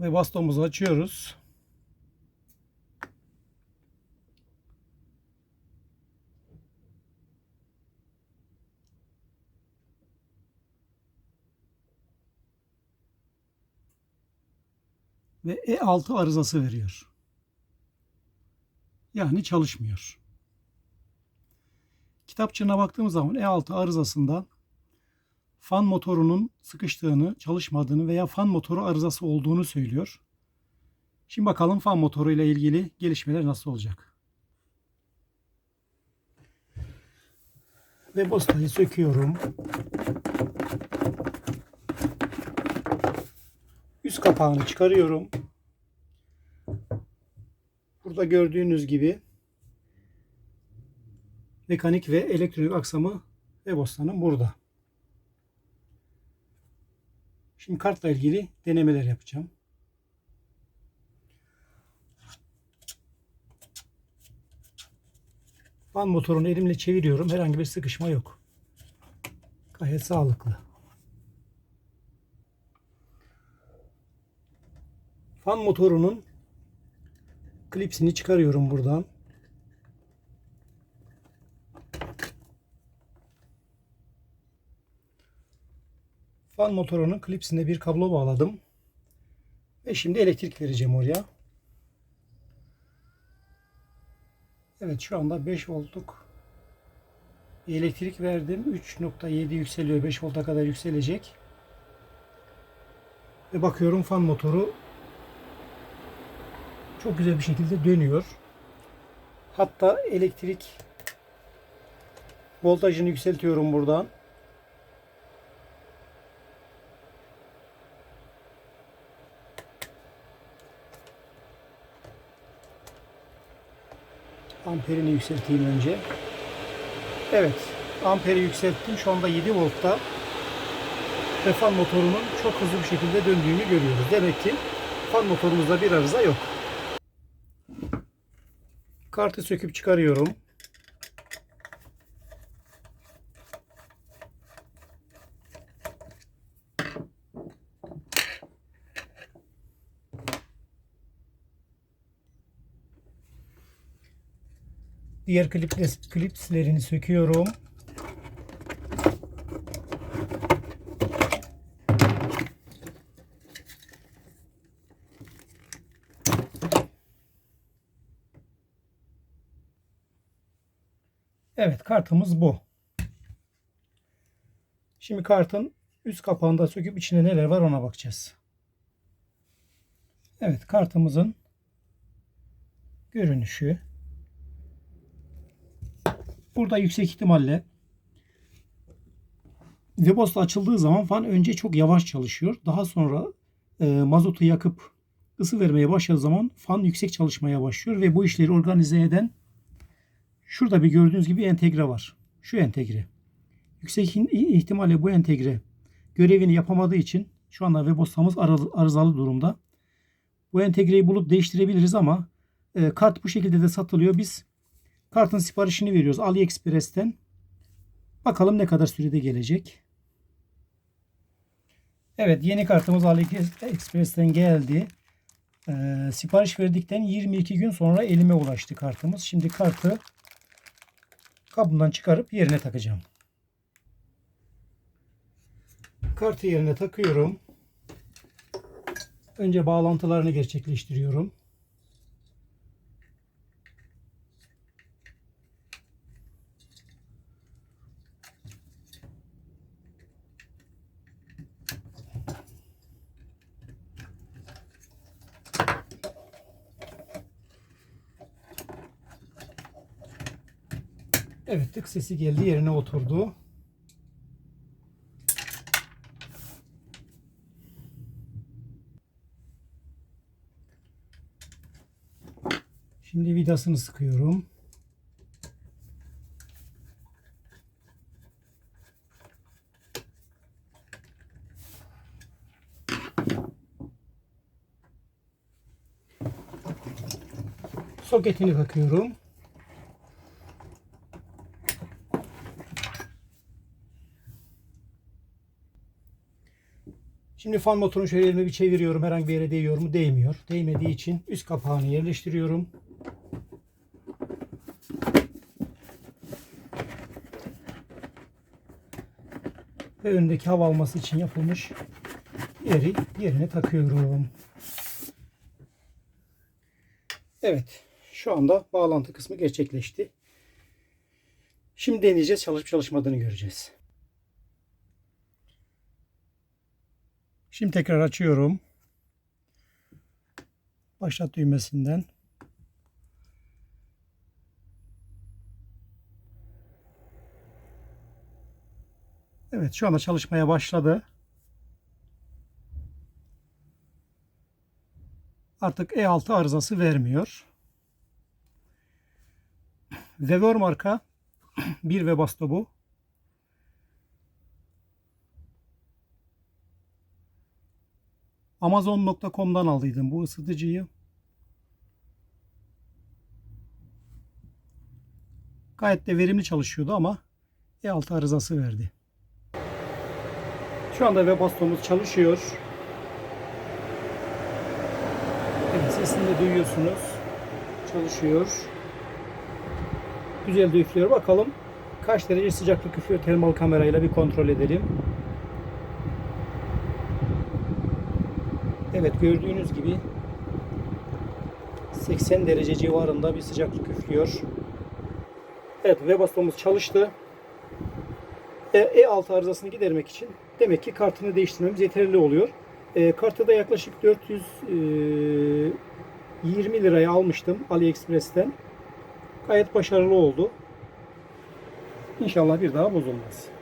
Ve bastonumuzu açıyoruz. Ve E6 arızası veriyor. Yani çalışmıyor. Kitapçığına baktığımız zaman E6 arızasında fan motorunun sıkıştığını, çalışmadığını veya fan motoru arızası olduğunu söylüyor. Şimdi bakalım fan motoru ile ilgili gelişmeler nasıl olacak. Ve bostayı söküyorum. Üst kapağını çıkarıyorum. Burada gördüğünüz gibi mekanik ve elektronik aksamı ve bostanım burada. Şimdi kartla ilgili denemeler yapacağım. Fan motorunu elimle çeviriyorum. Herhangi bir sıkışma yok. Gayet sağlıklı. Fan motorunun klipsini çıkarıyorum buradan. Fan motorunun klipsine bir kablo bağladım. Ve şimdi elektrik vereceğim oraya. Evet şu anda 5 voltluk elektrik verdim. 3.7 yükseliyor. 5 volta kadar yükselecek. Ve bakıyorum fan motoru çok güzel bir şekilde dönüyor. Hatta elektrik voltajını yükseltiyorum buradan. Amperini yükselteyim önce. Evet. Amperi yükselttim. Şu anda 7 voltta ve fan motorunun çok hızlı bir şekilde döndüğünü görüyoruz. Demek ki fan motorumuzda bir arıza yok. Kartı söküp çıkarıyorum. Diğer kliples, klipslerini söküyorum. Evet kartımız bu. Şimdi kartın üst kapağını da söküp içinde neler var ona bakacağız. Evet kartımızın görünüşü. Burada yüksek ihtimalle Webos'ta açıldığı zaman fan önce çok yavaş çalışıyor. Daha sonra e, mazotu yakıp ısı vermeye başladığı zaman fan yüksek çalışmaya başlıyor ve bu işleri organize eden şurada bir gördüğünüz gibi entegre var. Şu entegre. Yüksek ihtimalle bu entegre görevini yapamadığı için şu anda Webos'tamız arızalı durumda. Bu entegreyi bulup değiştirebiliriz ama e, kart bu şekilde de satılıyor. Biz Kartın siparişini veriyoruz AliExpress'ten. Bakalım ne kadar sürede gelecek. Evet yeni kartımız AliExpress'ten geldi. Ee, sipariş verdikten 22 gün sonra elime ulaştı kartımız. Şimdi kartı kabından çıkarıp yerine takacağım. Kartı yerine takıyorum. Önce bağlantılarını gerçekleştiriyorum. Evet tık sesi geldi yerine oturdu. Şimdi vidasını sıkıyorum. Soketini takıyorum. Şimdi fan motorunu şöyle elime bir çeviriyorum. Herhangi bir yere değiyor mu? Değmiyor. Değmediği için üst kapağını yerleştiriyorum. Ve öndeki hava alması için yapılmış yeri yerine takıyorum. Evet. Şu anda bağlantı kısmı gerçekleşti. Şimdi deneyeceğiz. Çalışıp çalışmadığını göreceğiz. Şimdi tekrar açıyorum. Başlat düğmesinden. Evet şu anda çalışmaya başladı. Artık E6 arızası vermiyor. Vevor marka bir Webasto bu. Amazon.com'dan aldıydım bu ısıtıcıyı. Gayet de verimli çalışıyordu ama E6 arızası verdi. Şu anda Webasto'muz çalışıyor. Evet, sesini de duyuyorsunuz. Çalışıyor. Güzel de üflüyor. Bakalım kaç derece sıcaklık üflüyor termal kamerayla bir kontrol edelim. Evet gördüğünüz gibi 80 derece civarında bir sıcaklık üflüyor. Evet Webasto'muz çalıştı. E, E6 arızasını gidermek için demek ki kartını değiştirmemiz yeterli oluyor. E, kartı da yaklaşık 420 liraya almıştım AliExpress'ten. Gayet başarılı oldu. İnşallah bir daha bozulmaz.